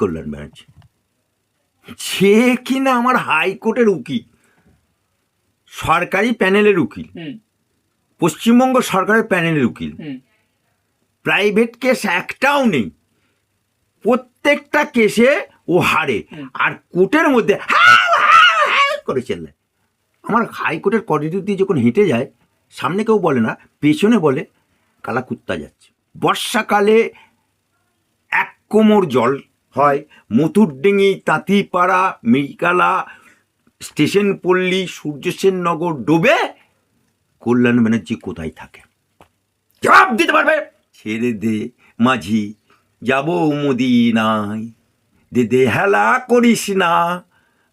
কল্যাণ ব্যানার্জি। সে কিনা আমার হাইকোর্টের উকিল সরকারি প্যানেলের উকিল পশ্চিমবঙ্গ সরকারের প্যানেলের উকিল। প্রাইভেট কেস একটাও নেই প্রত্যেকটা কেসে ও হারে। আর কোর্টের মধ্যে করে চেল্লায়। আমার হাইকোর্টের করিডোর দিয়ে যখন হেঁটে যায় সামনে কেউ বলে না পেছনে বলে কালা কুত্তা যাচ্ছে। বর্ষাকালে এক কোমর জল হয়। মথুরডেঙ্গি তাঁতিপাড়া, মিরিকালা স্টেশন পল্লী সূর্যসেন নগর ডোবে কল্যাণ ব্যানার্জি কোথায় থাকে? জবাব দিতে পারবে? ছেড়ে দে মাঝি, যাব মদিনায়। দে দে হেলা করিস না।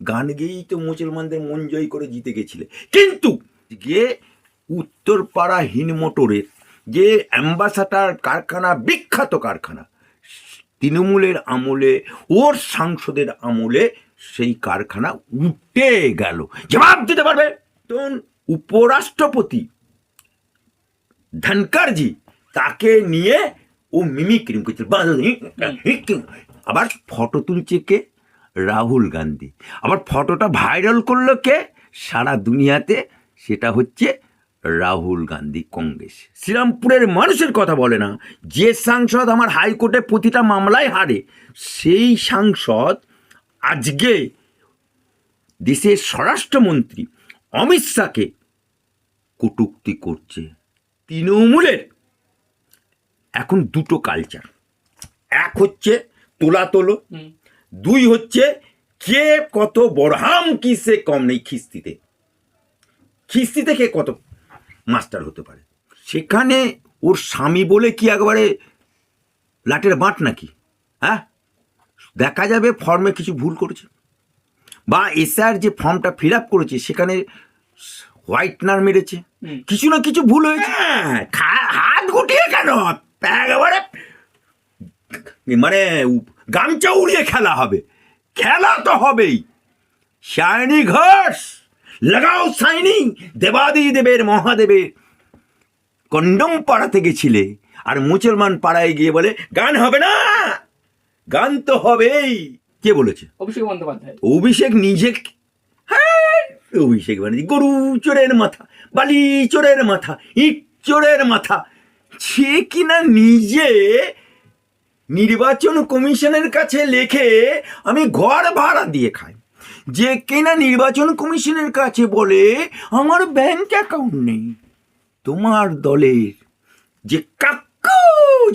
গান গেয়েই তো মুসলমানদের মন জয় করে জিতে গেছিলে। কিন্তু গিয়ে উত্তরপাড়া হিন মোটরের যে অ্যাম্বাসাডার কারখানা, বিখ্যাত কারখানা তৃণমূলের আমলে, ওর সাংসদের আমলে সেই কারখানা উঠে গেল। জবাব দিতে পারবে? তখন উপরাষ্ট্রপতি ধনকারজি তাকে নিয়ে ও মিমিক্রি করছে। আবার ফটো তুলছে কে? রাহুল গান্ধী। আবার ফটোটা ভাইরাল করল কে? সারা দুনিয়াতে সেটা হচ্ছে রাহুল গান্ধী কংগ্রেস। শ্রীরামপুরের মানুষের কথা বলে না যে সাংসদ আমার হাইকোর্টে প্রতিটা মামলায় হারে সেই সাংসদ আজকে দেশের স্বরাষ্ট্রমন্ত্রী অমিত শাহকে কটূক্তি করছে তৃণমূলের। এখন দুটো কালচার এক হচ্ছে তোলা তোলো দুই হচ্ছে কে কত বড়হাম কিসে কম নেই খিস্তিতে। খিস্তিতে কে কত মাস্টার হতে পারে। সেখানে ওর স্বামী বলে কি একবারে লাটের বাঁট নাকি? হ্যাঁ? দেখা যাবে ফর্মে কিছু ভুল করেছে। বা এসআর যে ফর্মটা ফিল আপ করেছে সেখানে হোয়াইটনার মেরেছে। কিছু না কিছু ভুল হয়েছে। হ্যাঁ, হাত গুটিয়ে কেন? একেবারে মানে গামছা উড়িয়ে খেলা হবে। খেলা তো হবেই। শাইনি ঘোষ! লাগাও সাইনি দেবাদি দেবের মহাদেবের কন্ডম পাড়াতে গেছিলে আর মুসলমান পাড়ায় গিয়ে বলে গান হবে না গান তো হবেই। কে বলেছে? অভিষেক বন্দ্যোপাধ্যায়। অভিষেক নিজে হ্যাঁ অভিষেক ব্যানার্জি গরু চোরের মাথা বালি চোরের মাথা ইট চোরের মাথা। সে কিনা নিজে নির্বাচন কমিশনের কাছে লেখে আমি ঘর ভাড়া দিয়ে খাই। যে কিনা নির্বাচন কমিশনের কাছে বলে, আমার ব্যাংক অ্যাকাউন্ট নেই। তোমার দলের যে কাকু,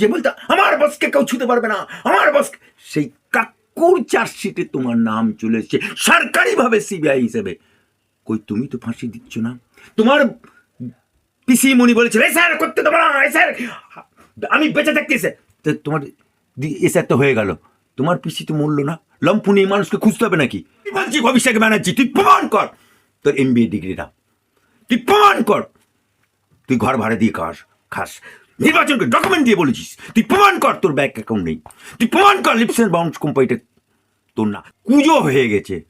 যে বলতো, আমার বসকে কেউ ছুতে পারবে না, আমার বস সেই কাকুর চার্জশিটে তোমার নাম চলে এসছে, সরকারিভাবে সিবিআই হিসেবে। কই, তুমি তো ফাঁসি দিচ্ছ না? তোমার পিসি মনি বলেছিল এ স্যার করতে দেবো না স্যার আমি বেঁচে থাকতে স্যার তোমার এ স্যার তো হয়ে গেল। তোমার পিসি তো মরলো না। লম্ফুনি এই মানুষকে খুঁজতে হবে নাকি? বলছি অভিষেক ব্যানার্জি, তুই প্রমাণ কর। তোর এমবিএ ডিগ্রিটা তুই প্রমাণ কর। তুই ঘর ভাড়া দিয়ে খাস খাস। নির্বাচন ডকুমেন্ট দিয়ে বলেছিস। তুই প্রমাণ কর তোর ব্যাংক অ্যাকাউন্ট নেই। তুই প্রমাণ কর লিপসের বাউন্স কোম্পানিটা তোর না কুজো হয়ে গেছে।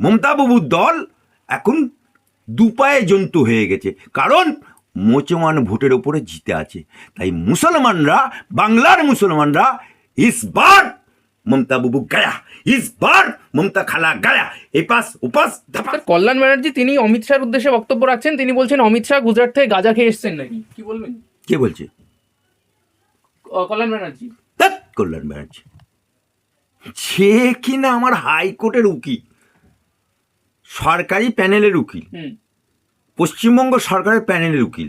মমতা বাবুর দল এখন দুপায়ে জন্তু হয়ে গেছে। কারণ মোচমান ভোটের ওপরে জিতে আছে। তাই মুসলমানরা, বাংলার মুসলমানরা ইস ইসবার মমতা বাবু গায়া ইসবার মমতা খালা গায়া এপাস উপাস কল্যাণ ব্যানার্জি তিনি অমিত শাহর উদ্দেশ্যে বক্তব্য রাখছেন তিনি বলছেন অমিত শাহ গুজরাট থেকে গাঁজা খেয়ে এসছেন নাকি? কি বলবেন? কে বলছে? কল্যাণ ব্যানার্জি। কল্যাণ ব্যানার্জি। সে কিনা আমার হাইকোর্টের উকিল সরকারি প্যানেলের উকিল পশ্চিমবঙ্গ সরকারের প্যানেলের উকিল।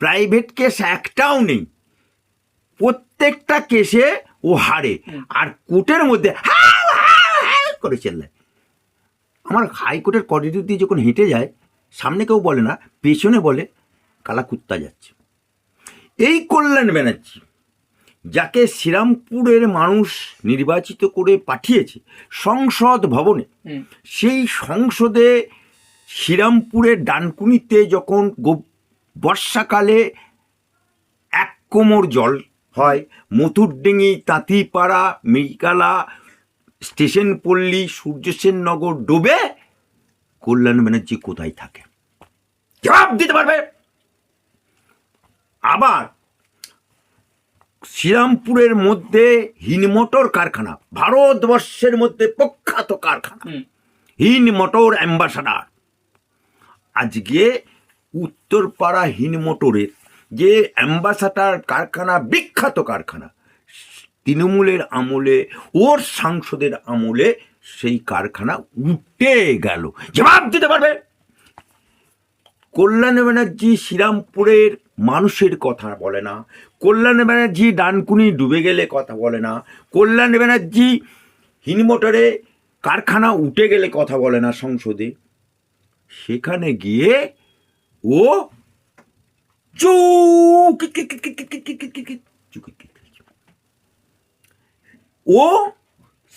প্রাইভেট কেস একটাও নেই। প্রত্যেকটা কেসে ও হারে আর কোর্টের মধ্যে করে চেল্লায়। আমার হাইকোর্টের করিডোর দিয়ে যখন হেঁটে যায় সামনে কেউ বলে না পেছনে বলে কালা কুত্তা যাচ্ছে। এই কল্যাণ ব্যানার্জি যাকে শ্রীরামপুরের মানুষ নির্বাচিত করে পাঠিয়েছে সংসদ ভবনে সেই সংসদে শ্রীরামপুরের ডানকুনিতে যখন বর্ষাকালে এক কোমর জল হয়। মথুরডেঙ্গি তাঁতিপাড়া মিরিকালা স্টেশন পল্লী সূর্যসেন নগর ডোবে কল্যাণ ব্যানার্জি কোথায় থাকে? জবাব দিতে পারবে। আবার শ্রীরামপুরের মধ্যে হিন মোটর কারখানা ভারতবর্ষের মধ্যে প্রখ্যাত কারখানা। হুম। হিন মোটর অ্যাম্বাসাডার। আজকে উত্তরপাড়া হিন মোটরের যে অ্যাম্বাসাডার কারখানা, বিখ্যাত কারখানা, তৃণমূলের আমলে, ওর সাংসদের আমলে সেই কারখানা উঠে গেল। জবাব দিতে পারবে? কল্যাণ ব্যানার্জি শ্রীরামপুরের মানুষের কথা বলে না। কল্যাণ ব্যানার্জি ডানকুনি ডুবে গেলে কথা বলে না। কল্যাণ ব্যানার্জি হিনমোটরে কারখানা উঠে গেলে কথা বলে না সংসদে। সেখানে গিয়ে ও ও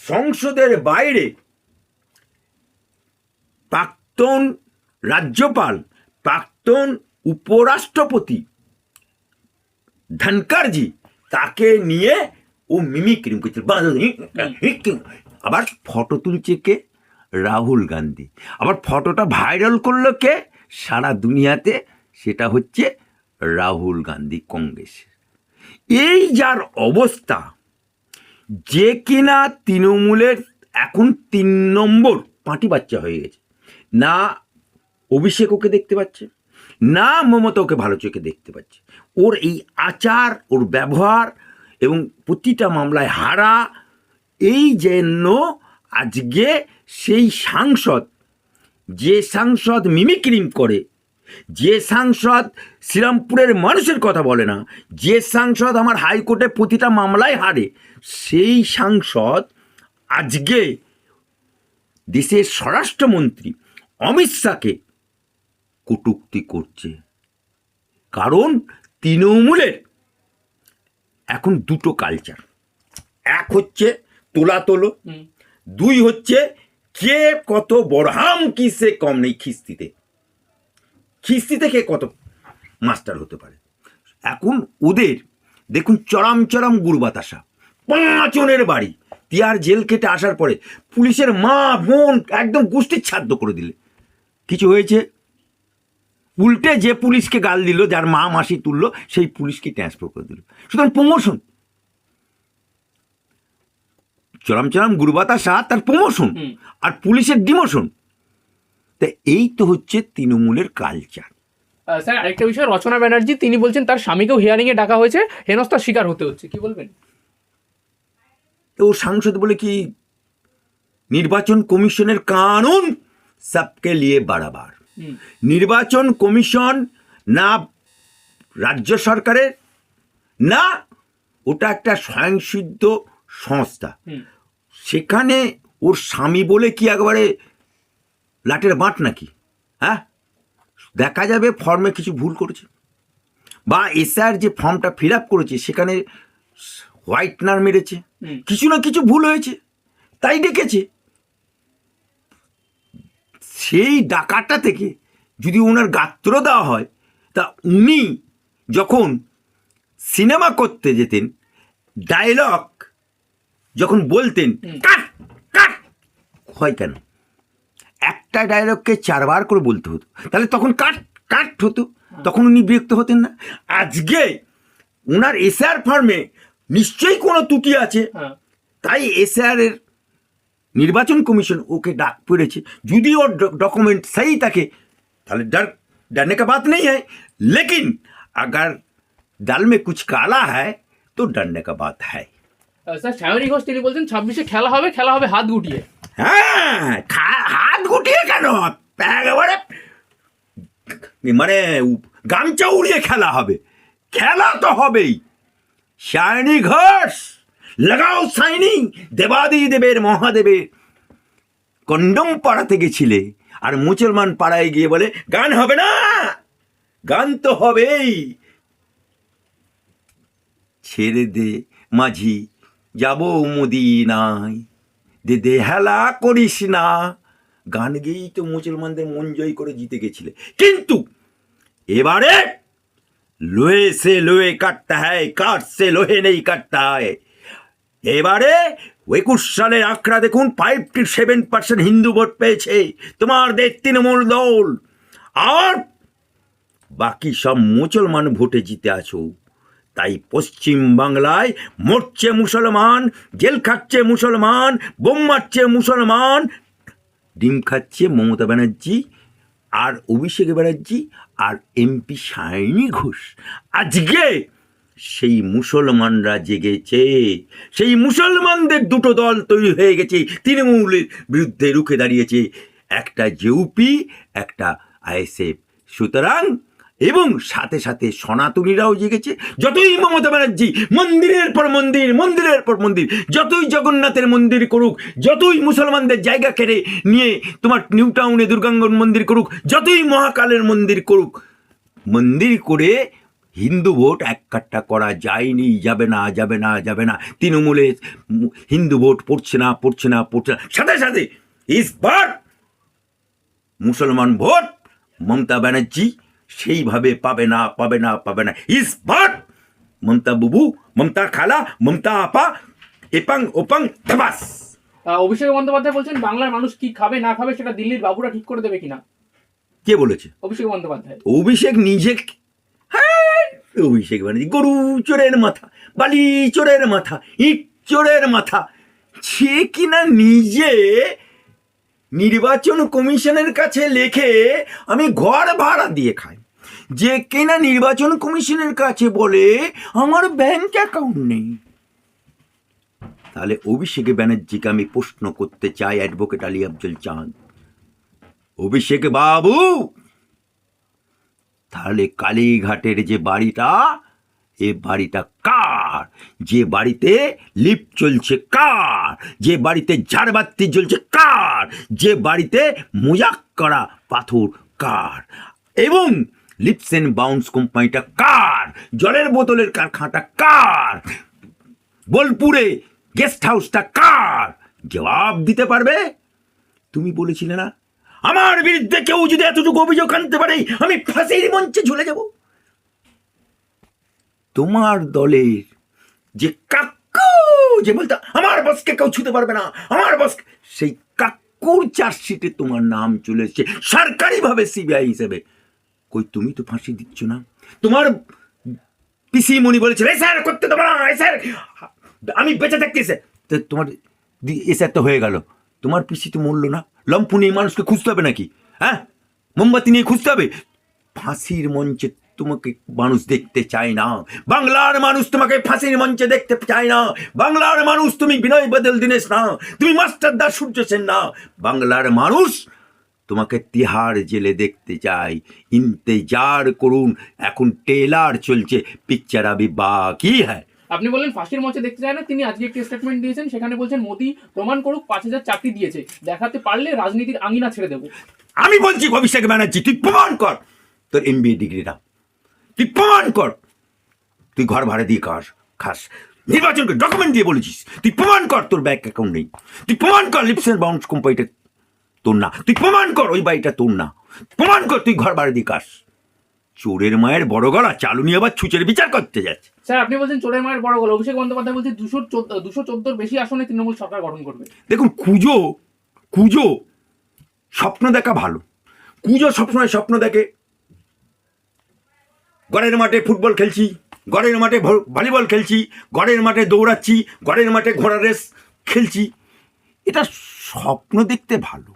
সংসদের বাইরে প্রাক্তন রাজ্যপাল প্রাক্তন উপরাষ্ট্রপতি ধনকারজি তাকে নিয়ে ও মিমিক্রি করছে আবার ফটো তুলছে কে রাহুল গান্ধী আবার ফটোটা ভাইরাল করল কে সারা দুনিয়াতে সেটা হচ্ছে রাহুল গান্ধী কংগ্রেস এই যার অবস্থা, যে কিনা তৃণমূলের এখন তিন নম্বর পাঁটি বাচ্চা হয়ে গেছে। না অভিষেক ওকে দেখতে পাচ্ছে, না মমতা ওকে ভালো চোখে দেখতে পাচ্ছে। ওর এই আচার, ওর ব্যবহার এবং প্রতিটা মামলায় হারা, এই জন্য আজকে সেই সাংসদ, যে সাংসদ মিমিক্রিম করে যে সাংসদ শ্রীরামপুরের মানুষের কথা বলে না যে সাংসদ আমার হাইকোর্টে প্রতিটা মামলায় হারে সেই সাংসদ আজকে দেশের স্বরাষ্ট্রমন্ত্রী অমিত শাহকে কটূক্তি করছে। কারণ তৃণমূলের এখন দুটো কালচার এক হচ্ছে তোলা তোলো দুই হচ্ছে কে কত বড়হাম কিসে কম নেই খিস্তিতে। খিস্তি থেকে কত মাস্টার হতে পারে? এখন ওদের দেখুন চরম চরম গুড় বাতাসা পাঁচনের বাড়ি তিয়ার জেল কেটে আসার পরে পুলিশের মা বোন একদম গোষ্ঠীর ছাদ্য করে দিলে। কিছু হয়েছে? উল্টে যে পুলিশকে গাল দিল যার মা মাসি তুললো সেই পুলিশকে ট্রান্সফার করে দিল। সুতরাং প্রমোশন চরম চরম গুরুবাতাসা তার প্রমোশন আর পুলিশের ডিমোশন তা এই তো হচ্ছে তৃণমূলের কালচার স্যার আরেকটা বিষয় রচনা ব্যানার্জি তিনি বলছেন তার স্বামীকেও হিয়ারিং এ ডাকা হয়েছে হেনস্থার শিকার হতে হচ্ছে। কি বলবেন? ও সাংসদ বলে কি নির্বাচন কমিশনের কানুন সবকে লিয়ে বাড়াবার। নির্বাচন কমিশন না রাজ্য সরকারের না ওটা একটা স্বয়ংসিদ্ধ সংস্থা। সেখানে ওর স্বামী বলে কি একবারে লাটের বাঁট নাকি? হ্যাঁ? দেখা যাবে ফর্মে কিছু ভুল করেছে। বা এসআর যে ফর্মটা ফিল আপ করেছে সেখানে হোয়াইটনার মেরেছে। কিছু না কিছু ভুল হয়েছে। তাই ডেকেছে। সেই ডাকাটা থেকে যদি ওনার গাত্র দেওয়া হয় তা উনি যখন সিনেমা করতে যেতেন ডায়লগ যখন বলতেন। কাট কাট! হয় কেন? একটা ডায়লগকে চারবার করে বলতে হতো তাহলে তখন কাট কাট হতো তখন উনি বিরক্ত হতেন না আজকে ওনার এসআর ফার্মে নিশ্চয়ই কোনো ত্রুটি আছে হ্যাঁ তাই এসআর এর নির্বাচন কমিশন ওকে ডাক পড়েছে যদি ওর डॉक्यूमेंट सही থাকে তাহলে डर डरने का बात नहीं है लेकिन अगर दाल में कुछ काला है तो डरने का बात है আহ, স্যার সায়নী ঘোষ তিনি বলছেন ছাব্বিশে খেলা হবে খেলা হবে হাত গুটিয়ে হ্যাঁ খা- হাত গুটিয়ে কেন? একেবারে মানে গামছা উড়িয়ে খেলা হবে। খেলা তো হবেই। শাইনি ঘোষ, লাগাও সাইনি দেবাদি দেবের মহাদেবের কন্ডম পাড়াতে গেছিলে আর মুসলমান পাড়ায় গিয়ে বলে, গান হবে না, গান তো হবেই। ছেড়ে দে মাঝি, যাব মদিনায়। দে দে হেলা করিস না। গান গেয়েই তো মুসলমানদের মন জয় করে জিতে গেছিলে। কিন্তু এবারে লোহে সে লোহে কাটতা হ্যায় কাঠ সে লোহে নেই কাটতা হয়। এবারে একুশ সালের আঁকড়া দেখুন ফাইভ টু সেভেন পার্সেন্ট হিন্দু ভোট পেয়েছে, তোমার দেশ তৃণমূল দল। আর বাকি সব মুসলমান ভোটে জিতে আছো। তাই পশ্চিম বাংলায় মরছে মুসলমান, জেল খাচ্ছে মুসলমান, বোম মারছে মুসলমান ডিম খাচ্ছে, মমতা ব্যানার্জি, আর অভিষেক ব্যানার্জি, আর এমপি সায়নী ঘোষ। আজকে সেই মুসলমানরা জেগেছে। সেই মুসলমানদের দুটো দল তৈরি হয়ে গেছে। তৃণমূলের বিরুদ্ধে রুখে দাঁড়িয়েছে। একটা জেউপি একটা আইএসএফ সুতরাং এবং সাথে সাথে সনাতনীরাও জেগেছে। যতই মমতা ব্যানার্জি মন্দিরের পর মন্দির, মন্দিরের পর মন্দির, যতই জগন্নাথের মন্দির করুক, যতই মুসলমানদের জায়গা কেড়ে নিয়ে তোমার নিউ টাউনে দুর্গাঙ্গন মন্দির করুক, যতই মহাকালের মন্দির করুক, মন্দির করে হিন্দু ভোট এক কাট্টা করা যায়নি, যাবে না যাবে না যাবে না। তৃণমূলে হিন্দু ভোট পড়ছে না পড়ছে না পড়ছে না। সাথে সাথে ইসবার মুসলমান ভোট, মমতা ব্যানার্জি সেইভাবে পাবে না পাবে না পাবে না। ইসবার মমতা বুবু মমতা খালা মমতা আপা এপাং ওপাং ধাবাস। অভিষেক বন্দ্যোপাধ্যায় বলছেন বাংলার মানুষ কি খাবে না খাবে সেটা দিল্লির বাবুরা ঠিক করে দেবে কিনা? কে বলেছে? অভিষেক বন্দ্যোপাধ্যায়। অভিষেক নিজে হ্যাঁ অভিষেক ব্যানার্জি গরু চোরের মাথা বালি চোরের মাথা ইট চোরের মাথা সে কিনা নিজে নির্বাচন কমিশনের কাছে লেখে আমি ঘর ভাড়া দিয়ে খাই। যে কিনা নির্বাচন কমিশনের কাছে বলে, আমার ব্যাংক অ্যাকাউন্ট নেই। তাহলে অভিষেক ব্যানার্জিকে আমি প্রশ্ন করতে চাই অ্যাডভোকেট আলী আফজল চাঁদ। অভিষেক বাবু! তাহলে কালীঘাটের যে বাড়িটা, এ বাড়িটা কার? যে বাড়িতে লিফট চলছে কার? যে বাড়িতে ঝাড়বাতি চলছে কার? যে বাড়িতে মোজাক করা পাথর কার? এবং লিপস অ্যান্ড বাউন্স কোম্পানিটা কার? জলের বোতলের কারখানাটা কার? বোলপুরে গেস্ট হাউসটা কার? জবাব দিতে পারবে? তুমি বলেছিলে না? আমার বিরুদ্ধে কেউ যদি এতটুকু অভিযোগ আনতে পারে, আমি ফাঁসির মঞ্চে ঝুলে যাব। তোমার দলের যে কাকু, যে বলতো, আমার বসকে কেউ ছুতে পারবে না। আমার বস সেই কাকুর চার্জশিটে তোমার নাম চলে এসছে। সরকারিভাবে সিবিআই হিসেবে। কই তুমি তো ফাঁসি দিচ্ছ না? তোমার পিসি মনি বলেছিল, "এই স্যার, করতে দেবো না, এই স্যার, আমি বেঁচে থাকতে স্যার তো তোমার দি- এ স্যার তো হয়ে গেল। তোমার পিসি তো মরলো না। লম্পু নিয়ে মানুষকে খুঁজতে হবে নাকি? হ্যাঁ? মোমবাতি নিয়ে খুঁজতে হবে? ফাঁসির মঞ্চে তোমাকে মানুষ দেখতে চায় না। বাংলার মানুষ তোমাকে ফাঁসির মঞ্চে দেখতে চায় না। বাংলার মানুষ তুমি বিনয় বদল দিনেশ না। তুমি মাস্টার দাস সূর্য সেন না। বাংলার মানুষ তোমাকে তিহার জেলে দেখতে চাই। ইন্তেজার করুন। এখন টেলার চলছে। পিকচার আবি বাকি হ্যাঁ আপনি বললেন ফাঁসির মঞ্চে দেখতে চায় না তিনি আজকে একটি স্টেটমেন্ট দিয়েছেন। সেখানে বলছেন মোদি প্রমাণ করুক পাঁচ হাজার চাকরি দিয়েছে। দেখাতে পারলে রাজনীতির আঙিনা ছেড়ে দেবো। আমি বলছি অভিষেক ব্যানার্জি তুই প্রমাণ কর। তোর এমবিএ ডিগ্রিটা তুই প্রমাণ কর। তুই ঘর ভাড়া দিয়ে খাস খাস। নির্বাচনকে ডকুমেন্ট দিয়ে বলেছিস। তুই প্রমাণ কর তোর ব্যাংক অ্যাকাউন্ট নেই। তুই প্রমাণ কর লিপস অ্যান্ড বাউন্স কোম্পানিটা তোর না তুই প্রমাণ কর ওই বাড়িটা তোর না প্রমাণ কর তুই ঘর বাড়ি দিয়ে খাস চোরের মায়ের বড় গলা চালু নিয়ে আবার ছুচের বিচার করতে যাচ্ছে। স্যার আপনি বলছেন চোরের মায়ের বড় গলা। অভিষেক বন্দ্যোপাধ্যায় বলছে দুশো চোদ্দ দুশো চোদ্দোর বেশি আসনে তৃণমূল সরকার গঠন করবে। দেখুন কুজো কুজো স্বপ্ন দেখা ভালো। কুজো সবসময় স্বপ্ন দেখে। ঘরের মাঠে ফুটবল খেলছি ঘরের মাঠে ভলিবল খেলছি ঘরের মাঠে দৌড়াচ্ছি ঘরের মাঠে ঘোড়া রেস খেলছি। এটা স্বপ্ন দেখতে ভালো।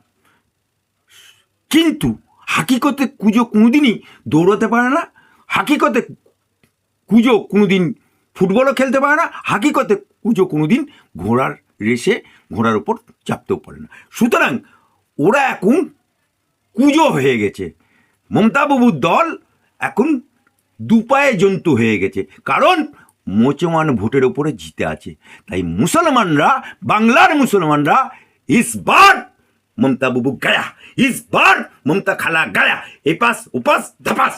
কিন্তু হাকিকতে কুজো কোনোদিনই দৌড়াতে পারে না, হাকিকতে কুজো কোনোদিন ফুটবলও খেলতে পারে না, হাকিকতে কুজো কোনোদিন ঘোড়ার রেসে, ঘোড়ার উপর চাপতেও পারে না। সুতরাং ওরা এখন কুজো হয়ে গেছে। মমতা বাবুর দল এখন দুপায়ে জন্তু হয়ে গেছে। কারণ মোচমান ভোটের ওপরে জিতে আছে। তাই মুসলমানরা, বাংলার মুসলমানরা ইসবার মমতা বাবু গায়া ইসবার মমতা খালা গায়া এপাস ওপাস ধাপাস